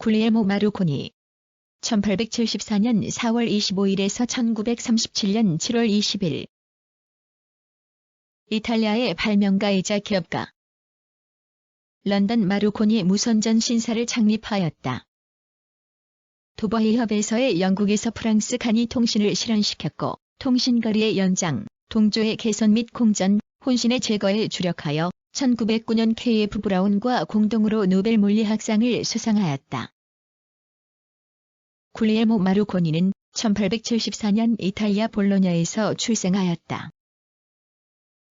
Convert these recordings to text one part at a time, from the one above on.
굴리에모 마루코니. 1874년 4월 25일에서 1937년 7월 20일. 이탈리아의 발명가이자 기업가. 런던 마루코니 무선전 신사를 창립하였다. 도버히 협에서의 영국에서 프랑스 간이 통신을 실현시켰고 통신거리의 연장, 동조의 개선 및 공전, 혼신의 제거에 주력하여 1909년 KF 브라운과 공동으로 노벨 물리학상을 수상하였다. 굴리에모 마루코니는 1874년 이탈리아 볼로냐에서 출생하였다.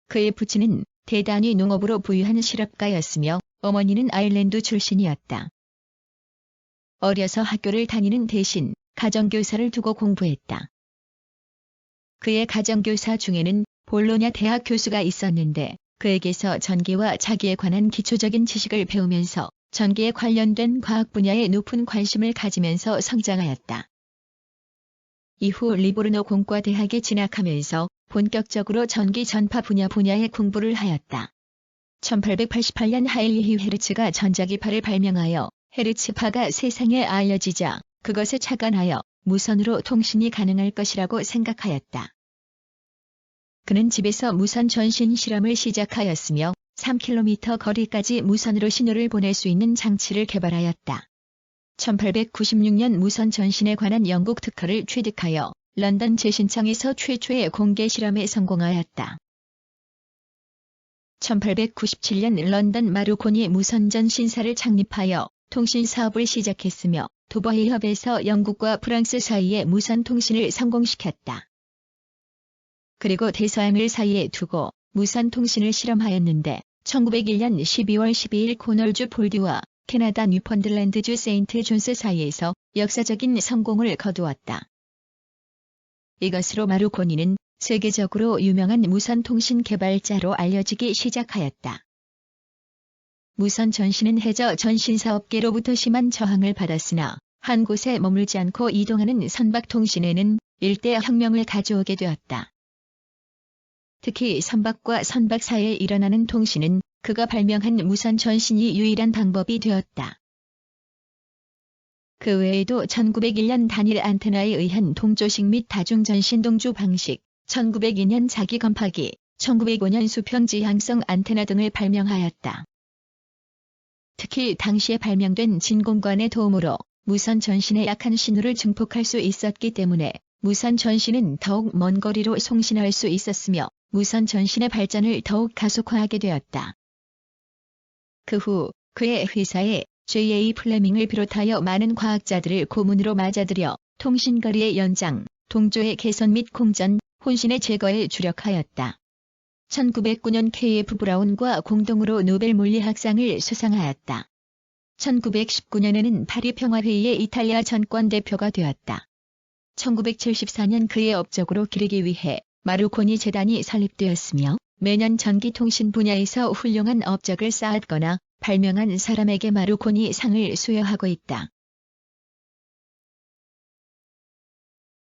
그의 부친은 대단히 농업으로 부유한 실업가였으며 어머니는 아일랜드 출신이었다. 어려서 학교를 다니는 대신 가정교사를 두고 공부했다. 그의 가정교사 중에는 볼로냐 대학 교수가 있었는데 그에게서 전기와 자기에 관한 기초적인 지식을 배우면서 전기에 관련된 과학 분야에 높은 관심을 가지면서 성장하였다. 이후 리보르노 공과대학에 진학하면서 본격적으로 전기 전파 분야 분야의 공부를 하였다. 1888년 하일리히 헤르츠가 전자기파를 발명하여 헤르츠파가 세상에 알려지자 그것에 착안하여 무선으로 통신이 가능할 것이라고 생각하였다. 그는 집에서 무선 전신 실험을 시작하였으며 3km 거리까지 무선으로 신호를 보낼 수 있는 장치를 개발하였다. 1896년 무선 전신에 관한 영국 특허를 취득하여 런던 재신청에서 최초의 공개 실험에 성공하였다. 1897년 런던 마루코니 무선전 신사를 창립하여 통신 사업을 시작했으며 도버히 협에서 영국과 프랑스 사이의 무선 통신을 성공시켰다. 그리고 대서양을 사이에 두고 무선 통신을 실험하였는데 1901년 12월 12일 코널주 폴드와 캐나다 뉴펀들랜드주 세인트 존스 사이에서 역사적인 성공을 거두었다. 이것으로 마루코니는 세계적으로 유명한 무선 통신 개발자로 알려지기 시작하였다. 무선 전신은 해저 전신 사업계로부터 심한 저항을 받았으나 한 곳에 머물지 않고 이동하는 선박 통신에는 일대 혁명을 가져오게 되었다. 특히 선박과 선박 사이에 일어나는 통신은 그가 발명한 무선 전신이 유일한 방법이 되었다. 그 외에도 1901년 단일 안테나에 의한 동조식 및 다중전신 동조 방식, 1902년 자기 건파기, 1905년 수평 지향성 안테나 등을 발명하였다. 특히 당시에 발명된 진공관의 도움으로 무선 전신에 약한 신호를 증폭할 수 있었기 때문에 무선 전신은 더욱 먼 거리로 송신할 수 있었으며 무선 전신의 발전을 더욱 가속화하게 되었다. 그 후 그의 회사에 J.A. 플레밍을 비롯하여 많은 과학자들을 고문으로 맞아들여 통신거리의 연장, 동조의 개선 및 공전, 혼신의 제거에 주력하였다. 1909년 KF 브라운과 공동으로 노벨 물리학상을 수상하였다. 1919년에는 파리 평화회의의 이탈리아 전권 대표가 되었다. 1974년 그의 업적으로 기르기 위해 마루코니 재단이 설립되었으며 매년 전기통신 분야에서 훌륭한 업적을 쌓았거나 발명한 사람에게 마루코니 상을 수여하고 있다.